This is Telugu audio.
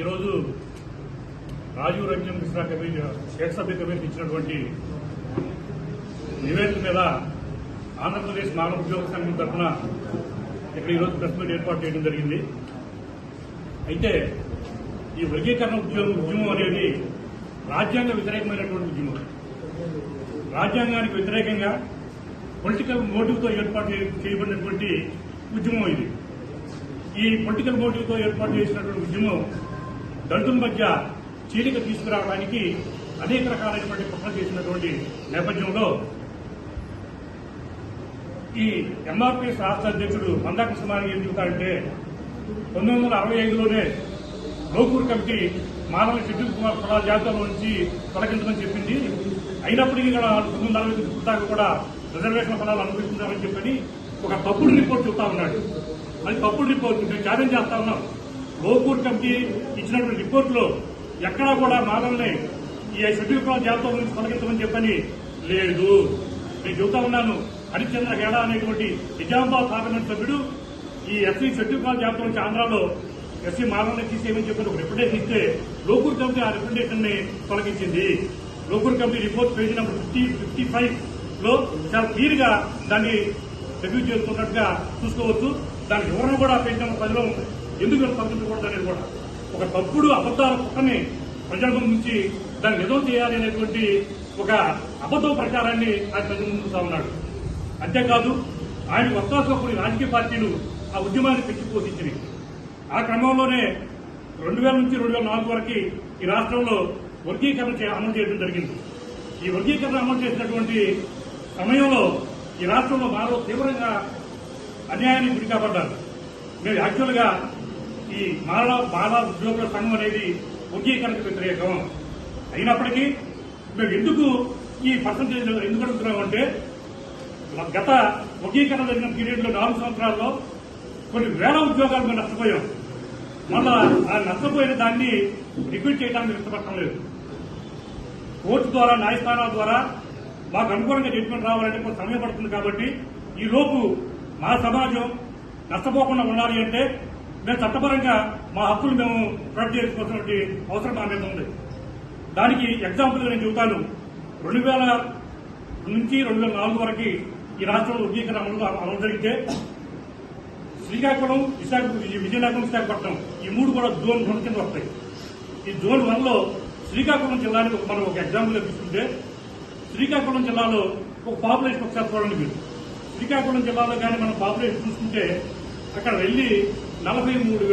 ఈరోజు రాజీవ్ రంజన్ మిశ్రా కమిటీ షేక్ సభ్య కమిటీ ఇచ్చినటువంటి నివేదిక మీద ఆంధ్రప్రదేశ్ మానవ ఉద్యోగ సంఘం తరఫున ఇక్కడ ఈరోజు ప్రెస్ మీట్ ఏర్పాటు చేయడం జరిగింది. అయితే ఈ వర్గీకరణ ఉద్యోగం ఉద్యమం అనేది రాజ్యాంగ వ్యతిరేకమైనటువంటి ఉద్యమం. రాజ్యాంగానికి వ్యతిరేకంగా పొలిటికల్ మోటివ్తో ఏర్పాటు చేయబడినటువంటి ఉద్యమం ఇది. ఈ పొలిటికల్ మోటివ్తో ఏర్పాటు చేసినటువంటి ఉద్యమం దళితుల మధ్య చీలిక తీసుకురావడానికి అనేక రకాలైనటువంటి కుట్రలు చేసినటువంటి నేపథ్యంలో ఈ ఎంఆర్పీఎస్ రాష్ట్ర అధ్యక్షుడు మందా మారి ఏం చెబుతారంటే పంతొమ్మిది వందల అరవై ఐదులోనే లోకూరు కమిటీ మానవ షెడ్యూల్ కుమార్ కులాల జాబితాలో నుంచి తొలగించమని చెప్పింది. అయినప్పటికీ కూడా వాళ్ళు పంతొమ్మిది వందల అరవై ఐదు దాకా కూడా రిజర్వేషన్ ఫలాలు అనుభవిస్తున్నారని చెప్పని ఒక తప్పుడు రిపోర్ట్ చెప్తా ఉన్నాడు. అది తప్పుడు రిపోర్ట్ మేము ఛాలెంజ్ చేస్తా ఉన్నాం. లోకూర్ కమిటీ ఇచ్చినటువంటి రిపోర్టులో ఎక్కడా కూడా మానవుల్ని ఈ షెడ్యూల్ కులాల జాబితా నుంచి తొలగించమని చెప్పని లేదు. నేను చెబుతా ఉన్నాను హరిశ్చంద్ర గేడా అనేటువంటి నిజామాబాద్ పార్లమెంట్ సభ్యుడు ఈ ఎస్సీ షెడ్యూల్ కులాల జాబితా నుంచి ఆంధ్రాలో ఎస్సీ మానవులను తీసేయమని చెప్పి ఒక రిప్రజెంటేషన్ ఇస్తే లోకూర్ కమిటీ ఆ రిప్రజెంటేషన్ని తొలగించింది. Lokur committee report page number fifty fifty ఫైవ్లో చాలా క్లియర్గా దాన్ని రివ్యూ చేస్తున్నట్టుగా చూసుకోవచ్చు. దాని వివరణ కూడా పేజీ నెంబర్ పదిలో ఉంది. ఎందుకు వీళ్ళు అనేది కూడా. ఒక తప్పుడు అబద్దాల కుక్కని ప్రజల ముందు నుంచి దాన్ని నిజం చేయాలి అనేటువంటి ఒక అబద్ధ ప్రచారాన్ని ఆయన ప్రజల ముందు ఉన్నాడు. అంతేకాదు ఆయన వస్తాసుగా కొన్ని రాజకీయ పార్టీలు ఆ ఉద్యమాన్ని పెంచిపోషించినాయి ఆ క్రమంలోనే రెండు వేల నుంచి రెండు వేల నాలుగు వరకు ఈ రాష్ట్రంలో వర్గీకరణ చే- అమలు చేయడం జరిగింది. ఈ వర్గీకరణ అమలు చేసినటువంటి సమయంలో ఈ రాష్ట్రంలో మాలో తీవ్రంగా అన్యాయానికి గురి కాబడ్డారు. మేము యాక్చువల్గా ఈ మానవ బాల ఉద్యోగుల సంఘం అనేది వర్గీకరణకు వ్యతిరేకం. అయినప్పటికీ మేము ఎందుకు ఈ పర్సంటేజ్ ఎందుకు అడుగుతున్నామంటే గత వర్గీకరణ జరిగిన పీరియడ్లో నాలుగు సంవత్సరాల్లో కొన్ని వేల ఉద్యోగాలు మేము నష్టపోయాం. మళ్ళా ఆ నష్టపోయిన దాన్ని రిపీట్ చేయడానికి ఇష్టపడటం లేదు. కోర్టు ద్వారా న్యాయస్థానాల ద్వారా మాకు అనుకూలంగా జడ్జిమెంట్ రావాలంటే కొంత సమయం పడుతుంది కాబట్టి ఈ లోపు మా సమాజం నష్టపోకుండా ఉండాలి అంటే మేము చట్టపరంగా మా హక్కులు మేము ప్రొటెక్ట్ చేసుకోవాల్సినటువంటి అవసరం మా మీద ఉంది. దానికి ఎగ్జాంపుల్ నేను చెబుతాను. రెండు వేల నుంచి రెండు వేల నాలుగు వరకు ఈ రాష్ట్రంలో ఉద్యోగ అమలు అమలు జరిగితే శ్రీకాకుళం విశాఖ విజయనగరం విశాఖపట్నం ఈ మూడు కూడా జోన్ వన్ కింద వస్తాయి. ఈ జోన్ వన్లో శ్రీకాకుళం జిల్లాని ఒక- మనం ఒక ఎగ్జాంపుల్ తీసుకుంటే శ్రీకాకుళం జిల్లాలో ఒక పాపులేషన్ ఒకసారి చూడండి మీరు. శ్రీకాకుళం జిల్లాలో కానీ మనం పాపులేషన్ చూసుకుంటే అక్కడ వెళ్ళి నలభై మూడు